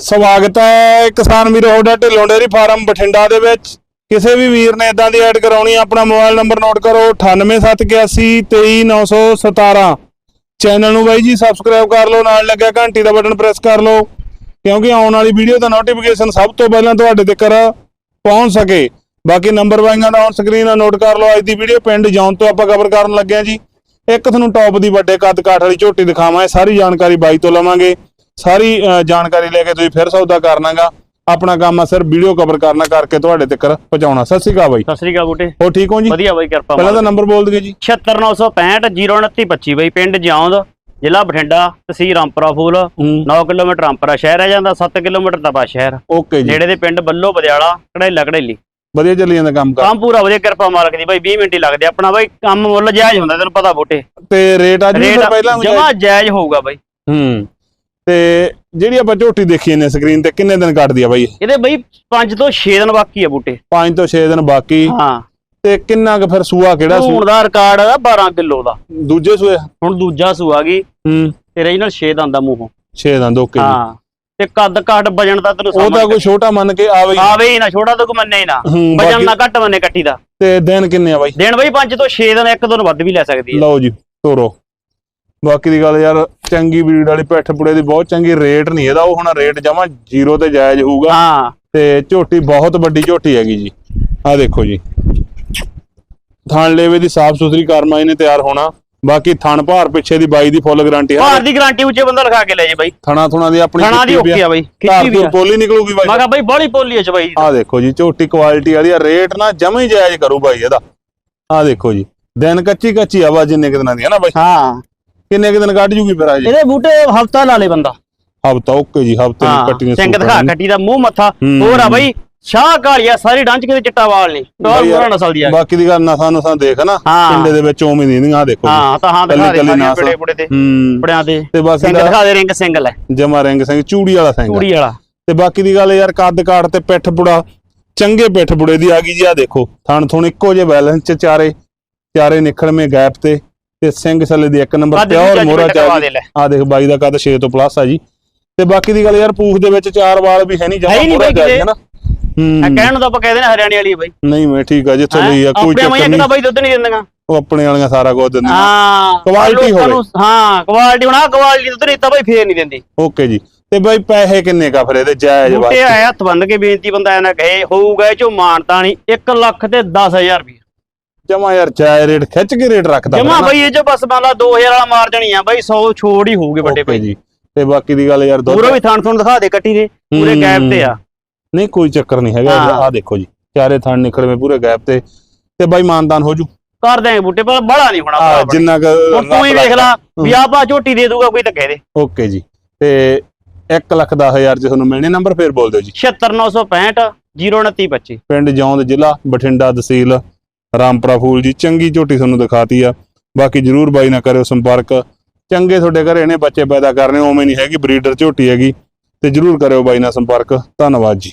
ਸਵਾਗਤ ਹੈ ਕਿਸਾਨ ਵੀਰੋ ਹੋਡਾ ਢਿੱਲੋਂ ਡੇਅਰੀ ਫਾਰਮ ਬਠਿੰਡਾ ਦੇ ਵਿੱਚ। ਕਿਸੇ ਵੀ ਵੀਰ ਨੇ ਇਦਾਂ ਦੀ ਐਡ ਕਰਾਉਣੀ ਆ, ਆਪਣਾ ਮੋਬਾਈਲ ਨੰਬਰ ਨੋਟ ਕਰੋ 9871823917 ਚੈਨਲ ਨੂੰ ਬਾਈ ਜੀ ਸਬਸਕ੍ਰਾਈਬ ਕਰ ਲਓ ਨਾਲ ਲੱਗਿਆ ਘੰਟੀ ਦਾ ਬਟਨ ਪ੍ਰੈਸ ਕਰ ਲਓ ਕਿਉਂਕਿ ਆਉਣ ਵਾਲੀ ਵੀਡੀਓ ਦਾ ਨੋਟੀਫਿਕੇਸ਼ਨ ਸਭ ਤੋਂ ਪਹਿਲਾਂ ਤੁਹਾਡੇ ਤੱਕ ਪਹੁੰਚ ਸਕੇ। ਬਾਕੀ ਨੰਬਰ ਵਾਈਆਂ ਦਾ ਔਨ ਸਕਰੀਨ ਨੋਟ ਕਰ ਲਓ ਅੱਜ ਦੀ ਵੀਡੀਓ ਪਿੰਡ ਜੌਨ ਤੋਂ ਆਪਾਂ ਕਵਰ ਕਰਨ ਲੱਗੇ ਹਾਂ ਜੀ। ਇੱਕ ਤੁਹਾਨੂੰ ਟੌਪ ਦੀ ਵੱਡੇ ਕੱਦ ਕਾਠ ਵਾਲੀ ਝੋਟੀ ਦਿਖਾਵਾਂ ਇਹ ਸਾਰੀ ਜਾਣਕਾਰੀ ਬਾਈ ਤੋਂ ਲਵਾਂਗੇ। ਸਾਰੀ ਜਾਣਕਾਰੀ ਲੈ ਕੇ ਤੁਸੀਂ ਫਿਰ ਸੌਦਾ ਕਰਨਾਗਾ। ਆਪਣਾ ਕੰਮ ਆ ਸਿਰ ਵੀਡੀਓ ਕਵਰ ਕਰਨਾ ਕਰਕੇ ਤੁਹਾਡੇ ਤੱਕ ਪਹੁੰਚਾਉਣਾ। ਸਤਿ ਸ਼੍ਰੀ ਅਕਾਲ ਬਾਈ। ਸਤਿ ਸ੍ਰੀ ਅਕਾਲ ਬੂਟੇ। ਹੋ ਠੀਕ ਹੋ ਜੀ? ਵਧੀਆ ਬਾਈ ਕਿਰਪਾ ਪਹਿਲਾਂ ਤਾਂ ਨੰਬਰ ਬੋਲ ਦਿਓ ਜੀ। 76965 02925 ਬਾਈ ਪਿੰਡ ਜਿਉਂਦ ਜ਼ਿਲ੍ਹਾ ਬਠਿੰਡਾ ਤਹਿਸੀਲ ਰਾਮਪੁਰਾ ਫੂਲ। 9 ਕਿਲੋਮੀਟਰ ਰਾਮਪੁਰਾ ਸ਼ਹਿਰ ਹੈ ਜਾਂਦਾ 7 ਕਿਲੋਮੀਟਰ ਤਪਾ ਸ਼ਹਿਰ। ਓਕੇ ਜੀ। ਨੇੜੇ ਦੇ ਪਿੰਡ ਬੱਲੋ ਬਦਿਆਲਾ ਕੜੈਲਾ ਕੜੈਲੀ। ਵਧੀਆ ਚੱਲੀ ਜਾਂਦਾ ਕੰਮ ਕਰ। ਕੰਮ ਪੂਰਾ ਵਧੀਆ ਕਿਰਪਾ ਮਾਲਕ ਦੀ ਬਾਈ 20 ਮਿੰਟ ਹੀ ਲੱਗਦੇ ਆਪਣਾ ਬਾਈ ਕੰਮ ਮੁੱਲ ਜਾਇਜ਼ ਹੁੰਦਾ ਤੈਨੂੰ ਪਤਾ ਬੂਟੇ। ਤੇ ਰੇਟ ਅੱਜ ਵੀ ਪਹਿਲਾਂ ਜਮਾ ਜਾਇਜ਼ ਹੋਊਗਾ ਬਾਈ। ਹੂੰ। ਤੇ ਜਿਹੜੀ ਆਪਾਂ ਝੋਟੀ ਦੇਖੀ ਨੇ ਸਕਰੀਨ ਤੇ ਕਿੰਨੇ ਦਿਨ ਕੱਟਦੀ ਆ ਬਾਈ? ਇਹਦੇ ਬਾਈ 5 ਤੋਂ 6 ਦਿਨ ਬਾਕੀ ਆ ਬੂਟੇ। 5 ਤੋਂ 6 ਦਿਨ ਬਾਕੀ। ਹਾਂ। ਤੇ ਕਿੰਨਾ ਕੁ ਫਿਰ ਸੂਆ ਕਿਹੜਾ ਸੂ? ਧੂਣ ਦਾ ਰਿਕਾਰਡ ਹੈਗਾ 12 ਕਿਲੋ ਦਾ। ਦੂਜੇ ਸੂਏ? ਹੁਣ ਦੂਜਾ ਸੂ ਆ ਗਈ ਹੂੰ। ਤੇ ਰੀਜਨਲ 6 ਦੰਦ ਦਾ ਮੂੰਹੋਂ। 6 ਦੰਦ ਓਕੇ ਹਾਂ। ਤੇ ਕੱਦ ਕਾਟ ਵਜਣ ਦਾ ਤੈਨੂੰ ਉਹ ਤਾਂ ਕੋਈ ਛੋਟਾ ਮੰਨ ਕੇ ਆਵੇ। ਆਵੇ ਹੀ ਨਾ ਛੋਟਾ ਤਾਂ ਕੋ ਮੰਨੇ ਹੀ ਨਾ। ਵਜਣ ਨਾ ਘੱਟ ਮੰਨੇ ਕੱਟੀ ਦਾ। ਤੇ ਦਿਨ ਕਿੰਨੇ ਆ ਬਾਈ? ਦੇਣ ਬਈ 5 ਤੋਂ 6 ਦਿਨ ਇੱਕ ਦਿਨ ਵੱਧ ਵੀ ਲੈ ਸਕਦੀ ਹੈ। ਲਓ ਜੀ ਤੋਰੋ। ਬਾਕੀ ਦੀ ਗੱਲ ਯਾਰ ਚੰਗੀ ਬਰੀਡ ਵਾਲੀ ਪੈਠ ਪੁੜੇ ਦੀ ਬਹੁਤ ਚੰਗੀ ਰੇਟ ਨਹੀਂ ਇਹਦਾ ਉਹ ਹੁਣ ਰੇਟ ਜਮਾ ਜ਼ੀਰੋ ਤੇ ਜਾਇਜ਼ ਹੋਊਗਾ। ਹਾਂ। ਤੇ ਝੋਟੀ ਬਹੁਤ ਵੱਡੀ ਝੋਟੀ ਹੈਗੀ ਜੀ। ਆਹ ਦੇਖੋ ਜੀ। ਥਣ ਲੇਵੇ ਦੀ ਸਾਫ਼ ਸੁਥਰੀ ਕਰਮਾ ਇਹਨੇ ਤਿਆਰ ਹੋਣਾ। ਬਾਕੀ ਥਣ ਭਾਰ ਪਿੱਛੇ ਦੀ ਬਾਈ ਦੀ ਫੁੱਲ ਗਾਰੰਟੀ ਹੈ ਭਾਰ ਦੀ ਗਾਰੰਟੀ ਉੱਚੇ ਬੰਦਾ ਲਿਖਾ ਕੇ ਲੈ ਜੇ ਬਾਈ। ਥਣਾ ਥੁਣਾ ਦੀ ਆਪਣੀ ਖਾਣਾ ਦੀ ਓਕੇ ਆ। ਬਾਈ ਖਿੱਚੀ ਵੀ ਆ। ਪੋਲੀ ਨਿਕਲੂਗੀ ਮੈਂ ਬਾਈ ਕਿਹਾ ਬਾਈ ਬੜੀ ਪੋਲੀ ਆ ਚ ਬਾਈ। ਆਹ ਦੇਖੋ ਜੀ ਝੋਟੀ ਕੁਆਲਿਟੀ ਵਾਲੀ ਆ। ਰੇਟ ਨਾ ਜਮਾ ਹੀ ਜਾਇਜ਼ ਕਰੂ ਬਾਈ ਇਹਦਾ। ਆਹ ਦੇਖੋ ਜੀ। ਦਿਨ ਕੱਚੀ ਕੱਚੀ ਆਵਾ ਜਿੰਨੇ ਕੁ ਦਿਨਾਂ ਦੀ ਹੈ ਨਾ ਬਾਈ। ਹਾਂ। ਕਿੰਨੇ ਕੁ ਦਿਨ ਕੱਢ ਜੂਗੀ ਫਿਰ ਆ ਜੀ? ਇਹਦੇ ਬੂਟੇ ਹਫਤਾ ਲਾ ਲੇ ਬੰਦਾ। ਹਫਤਾ ਓਕੇ ਜੀ ਹਫ਼ਤੇ ਦੀ ਕੱਟੀ ਨੇ ਸਿੰਘ ਦਿਖਾ। ਕੱਟੀ ਦਾ ਮੂੰਹ ਮੱਥਾ। ਹੋਰ ਆ ਬਾਈ ਸ਼ਾਹ ਕਾਲੀਆ ਸਾਰੀ ਡੰਚ ਕਿਤੇ ਚਿੱਟਾ ਵਾਲ ਨਹੀਂ ਯਾਰ, ਪੂਰਾ ਨਸਲ ਦੀ ਆ। ਬਾਕੀ ਦੀ ਗੱਲ ਨਸਾਂ ਨਸਾਂ ਦੇਖ ਨਾ। ਪਿੰਡੇ ਦੇ ਵਿੱਚ ਉਵੇਂ ਨਹੀਂ ਆ ਦੇਖੋ ਜੀ। ਹਾਂ ਤਾਂ ਹਾਂ ਦਿਖਾ ਦੇ। ਬੜੇ ਬੜੇ ਤੇ। ਬੜਿਆਂ ਦੇ ਤੇ। ਬਾਕੀ ਸਿੰਘ ਦਿਖਾ ਦੇ ਰਿੰਗ ਸਿੰਗਲ ਹੈ ਜਮਾ ਰਿੰਗ ਸਿੰਘ ਚੂੜੀ ਵਾਲਾ ਸਿੰਘ ਚੂੜੀ ਵਾਲਾ। ਤੇ ਬਾਕੀ ਦੀ ਗੱਲ ਯਾਰ ਕੱਦ ਕਾਠ ਤੇ ਪਿੱਠ ਪੁੜਾ ਚੰਗੇ ਪਿੱਠ ਪੁੜੇ ਦੀ ਆ ਗਈ ਜੀ ਆ ਦੇਖੋ। ਥਣ ਥੁਣ ਇੱਕੋ ਜਿਹੇ ਬੈਲੈਂਸ ਚ ਚਾਰੇ ਚਾਰੇ ਨਿਖੜਵੇਂ ਗੈਪ ਤੇ। ਤੇ ਸਿੰਘ ਛੱਲੇ ਦੀ ਇੱਕ ਨੰਬਰ ਪਿਓਰ ਮੋਰਾ ਕਰਵਾ ਚਾ ਦੇ ਲੈ। ਆ ਦੇਖ ਬਾਈ ਦਾ ਕੱਦ 6 ਤੋਂ ਪਲੱਸ ਆ ਜੀ। ਤੇ ਬਾਕੀ ਦੀ ਗੱਲ ਯਾਰ ਪੂਛ ਦੇ ਵਿੱਚ ਚਾਰ ਵਾਲ ਵੀ ਹੈ ਨਹੀਂ ਜਮਾ ਮੋਰਾ ਕਿਤੇ। ਹੈ ਨਾ ਹੂੰ। ਕਹਿਣ ਨੂੰ ਤਾਂ ਆਪਾਂ ਕਹਿੰਦੇ ਨੇ ਹਰਿਆਣੇ ਵਾਲੀ ਬਾਈ। ਨਹੀਂ ਮੈਂ ਠੀਕ ਆ ਜਿੱਥੋਂ ਲਈ ਆ ਕੋਈ ਆਪਣੇ ਚੱਕਰ ਨਹੀਂ। ਕਿਤਾ ਬਾਈ ਦੁੱਧ ਨਹੀਂ ਦਿੰਦੀਆਂ। ਉਹ ਆਪਣੇ ਵਾਲੀਆਂ ਸਾਰਾ ਕੁਝ ਦਿੰਦੀਆਂ। ਹਾਂ ਲੋਕਾਂ ਹੋਵੇ। ਹਾਂ ਕੁਆਲਿਟੀ ਹੁਣ ਕੁਆਲਿਟੀ ਦੁੱਧ ਨਹੀਂ ਤਾਂ ਬਾਈ ਫੇਰ ਨਹੀਂ ਦਿੰਦੀ। ਓਕੇ ਜੀ। ਤੇ ਬਾਈ ਪੈਸੇ ਕਿੰਨੇ ਕਾ ਫਿਰ ਇਹਦੇ ਜਾਇਜ਼ ਵਾਸਤੇ? ਆਏ ਹੱਥ ਬੰਨ ਕੇ ਬੇਨਤੀ ਬੰਦਾ ਐ ਨਾ ਕਹੇ ਹੋਊਗਾ ਇਹ ਚੋਂ ਮਾਨਤਾ ਨਹੀਂ 1 ਲੱਖ ਤੇ 10000 ਰੁਪਏ। ਜਮਾ ਯਾਰ ਜਾਇਜ਼ ਰੇਟ ਖਿੱਚ ਕੇ ਰੇਟ ਰੱਖਦਾ ਜਮਾ। ਬਈ ਇਹ ਚ ਬਸ ਮੰਨ ਲਾ 2000 ਵਾਲਾ ਮਾਰ ਜਾਣੀ ਆ ਬਾਈ 100 ਛੋੜ ਹੀ ਹੋਊਗੇ ਵੱਡੇ ਭਾਈ। ਜੀ। ਤੇ ਬਾਕੀ ਦੀ ਗੱਲ ਯਾਰ ਪੂਰਾ ਵੀ ਥਣ ਥਣ ਦਿਖਾ ਦੇ ਕੱਟੀ ਦੇ ਪੂਰੇ। ਗੈਪ ਤੇ ਆ। ਨਹੀਂ ਕੋਈ ਚੱਕਰ ਨਹੀਂ ਹੈਗਾ। ਆ ਦੇਖੋ ਜੀ ਚਾਰੇ ਥਣ ਨਿਕਲਵੇਂ ਪੂਰੇ ਗੈਪ ਤੇ। ਤੇ ਬਾਈ ਮਾਨਦਾਨ ਹੋ ਜੂ। ਕਰ ਦਿਆਂਗੇ ਬੂਟੇ ਪਰ ਬੜਾ ਨਹੀਂ ਹੋਣਾ ਆ ਜਿੰਨਾ ਕ ਤੂੰ ਹੀ ਵੇਖ ਲਾ ਵੀ ਭਾ ਝੋਟੀ ਦੇ ਦੂਗਾ ਕੋਈ ਕਹਿ ਦੇ। ਓਕੇ ਜੀ। ਤੇ 1 ਲੱਖ 10000 ਚ ਤੁਹਾਨੂੰ ਮਿਲਣੇ ਨੰਬਰ ਫੇਰ ਬੋਲ ਦਿਓ ਜੀ। 76965 02925 ਪਿੰਡ ਜੌਂਦ ਜ਼ਿਲ੍ਹਾ ਬਠਿੰਡਾ ਤਹਿਸੀਲ ਰਾਮਪੁਰਾ ਫੂਲ ਜੀ, ਚੰਗੀ ਝੋਟੀ ਤੁਹਾਨੂੰ ਦਿਖਾਤੀ ਆ। ਬਾਕੀ ਜਰੂਰ ਬਾਈ ਨਾਲ ਕਰਿਓ ਸੰਪਰਕ। ਚੰਗੇ ਤੁਹਾਡੇ ਘਰੇ ਨੇ, ਬੱਚੇ ਪੈਦਾ ਕਰਨੇ ਉਵੇਂ ਨਹੀਂ ਹੈਗੀ, ਬਰੀਡਰ ਝੋਟੀ ਹੈਗੀ। ਤੇ ਜਰੂਰ ਕਰਿਓ ਬਾਈ ਨਾਲ ਸੰਪਰਕ। ਧੰਨਵਾਦ ਜੀ।